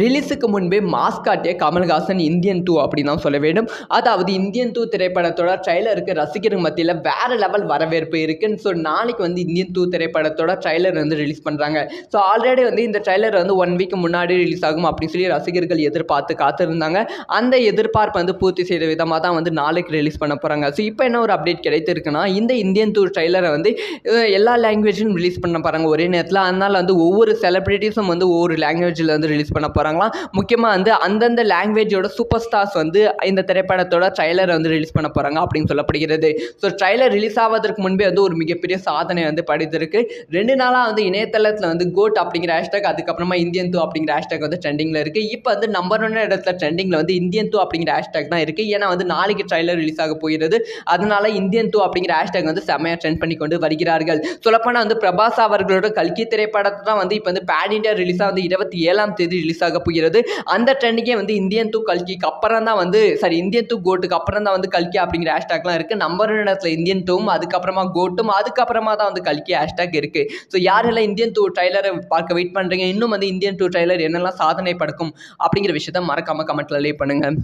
ரிலீஸுக்கு முன்பே மாஸ் காட்டிய கமல்ஹாசன் இந்தியன் டூ அப்படின்னு தான் சொல்ல வேண்டும். அதாவது இந்தியன் டூ திரைப்படத்தோட ட்ரைலருக்கு ரசிகர்கள் மத்தியில் வேறு லெவல் வரவேற்பு இருக்குன்னு ஸோ நாளைக்கு வந்து இந்தியன் டூ திரைப்படத்தோட ட்ரைலர் வந்து ரிலீஸ் பண்ணுறாங்க ஸோ ஆல்ரெடி வந்து இந்த ட்ரைலர் வந்து ஒன் வீக் முன்னாடி ரிலீஸ் ஆகும் அப்படின்னு சொல்லி ரசிகர்கள் எதிர்பார்த்து காத்திருந்தாங்க. அந்த எதிர்பார்ப்பு வந்து பூர்த்தி செய்த விதமாக தான் வந்து நாளைக்கு ரிலீஸ் பண்ண போகிறாங்க ஸோ இப்போ என்ன ஒரு அப்டேட் கிடைத்திருக்குன்னா இந்த இந்தியன் டூ ட்ரைலரை வந்து எல்லா லாங்குவேஜும் ரிலீஸ் பண்ண போகிறாங்க ஒரே நேரத்தில். அதனால் வந்து ஒவ்வொரு செலிப்ரிட்டிஸும் வந்து ஒவ்வொரு லாங்குவேஜில் வந்து ரிலீஸ் பண்ண போகிறாங்களாம் முக்கியமாக வந்து அந்தந்த லாங்குவேஜோட சூப்பர் ஸ்டார்ஸ் வந்து இந்த திரைப்படத்தோட ட்ரைலரை வந்து ரிலீஸ் பண்ண போகிறாங்க அப்படின்னு சொல்லப்படுகிறது. ஸோ ட்ரைலர் ரிலீஸ் ஆவதற்கு முன்பே வந்து ஒரு மிகப்பெரிய சாதனை வந்து படித்திருக்கு. ரெண்டு நாளாக வந்து இணையதளத்தில் வந்து கோட் அப்படிங்கிற ஹேஷ்டாக் அதுக்கப்புறமா இந்தியன் தூ அப்படிங்கிற ஹேஷ்டாக் வந்து ட்ரெண்டிங்கில் இருக்குது இப்போ வந்து நம்பர் ஒன் இடத்துல ட்ரெண்டிங்கில் வந்து இந்தியன் டூ அப்படிங்கிற ஹேஷ்டாக் தான் இருக்குது ஏன்னா வந்து நாளைக்கு ட்ரைலர் ரிலீஸ் ஆக போகிறது. அதனால இந்தியன் டூ அப்படிங்கிற ஹேஷ்டாக் வந்து செம்மையாக ட்ரெண்ட் பண்ணி கொண்டு வருகிறார்கள். சொல்லப்போனால் வந்து பிரபாஸ் அவர்களோட கல்கி திரைப்படத்தை தான் வந்து இப்போ வந்து பேன் இண்டியா ரிலீஸாக வந்து இருபத்தி ஏழாம் தேதி ரிலீஸ் ஆக போகிறது. அந்த ட்ரெண்டுக்கே வந்து இந்தியன் தூ கல்கிக்கு அப்புறம் தான் வந்து சாரி இந்தியன் தூ கோட்டுக்கு அப்புறம் தான் வந்து கல்கி அப்படிங்கிற ஹேஷ்டாக்லாம் இருக்குது நம்பர் ஒன் இடத்துல இந்தியன் தூவும் அதுக்கப்புறமா கோட்டும் அதுக்கப்புறமா தான் வந்து கல்கி ஹேஷ்டாக் இருக்குது ஸோ யாரெல்லாம் இந்தியன் டூ ட்ரைலரை பார்க்க வெயிட் பண்ணுறீங்க இன்னும் வந்து இந்தியன் டூ ட்ரைலர் என்னெல்லாம் சாதனை படுக்கும் அப்படிங்கிற விஷயத்த மறக்காமல் கமெண்ட்ல லே பண்ணுங்கள்